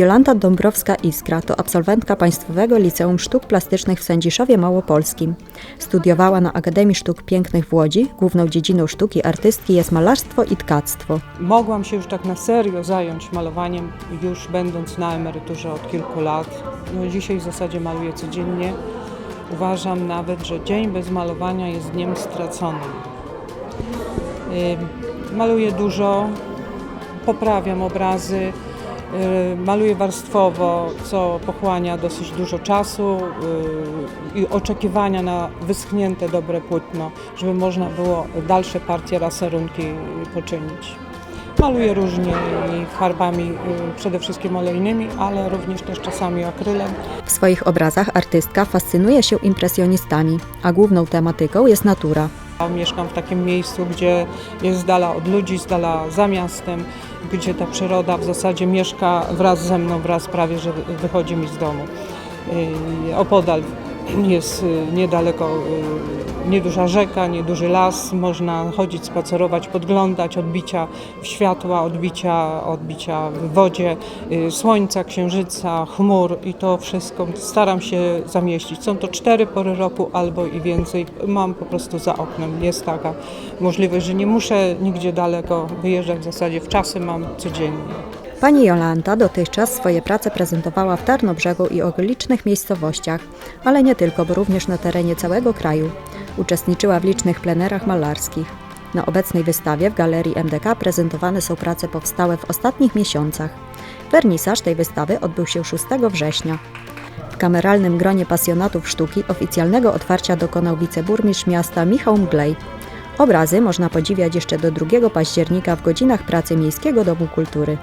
Jolanta Dąbrowska-Iskra to absolwentka Państwowego Liceum Sztuk Plastycznych w Sędziszowie Małopolskim. Studiowała na Akademii Sztuk Pięknych w Łodzi. Główną dziedziną sztuki artystki jest malarstwo i tkactwo. Mogłam się już tak na serio zająć malowaniem, już będąc na emeryturze od kilku lat. No, dzisiaj w zasadzie maluję codziennie. Uważam nawet, że dzień bez malowania jest dniem straconym. Ym, Maluję dużo, poprawiam obrazy, maluję warstwowo, co pochłania dosyć dużo czasu y, i oczekiwania na wyschnięte dobre płótno, żeby można było dalsze partie laserunki poczynić. Maluję różnie farbami, y, przede wszystkim olejnymi, ale również też czasami akrylem. W swoich obrazach artystka fascynuje się impresjonistami, a główną tematyką jest natura. Mieszkam w takim miejscu, gdzie jest z dala od ludzi, z dala za miastem, gdzie ta przyroda w zasadzie mieszka wraz ze mną, wraz prawie, że wychodzi mi z domu. Opodal jest yy, niedaleko yy, nieduża rzeka, nieduży las, można chodzić, spacerować, podglądać odbicia światła, odbicia, odbicia w wodzie, yy, słońca, księżyca, chmur i to wszystko staram się zamieścić. Są to cztery pory roku albo i więcej. Mam po prostu za oknem. Jest taka możliwość, że nie muszę nigdzie daleko wyjeżdżać. W zasadzie w czasy mam codziennie. Pani Jolanta dotychczas swoje prace prezentowała w Tarnobrzegu i okolicznych miejscowościach, ale nie tylko, bo również na terenie całego kraju. Uczestniczyła w licznych plenerach malarskich. Na obecnej wystawie w Galerii MDK prezentowane są prace powstałe w ostatnich miesiącach. Wernisaż tej wystawy odbył się 6 września. W kameralnym gronie pasjonatów sztuki oficjalnego otwarcia dokonał wiceburmistrz miasta Michał Mglej. Obrazy można podziwiać jeszcze do 2 października w godzinach pracy Miejskiego Domu Kultury.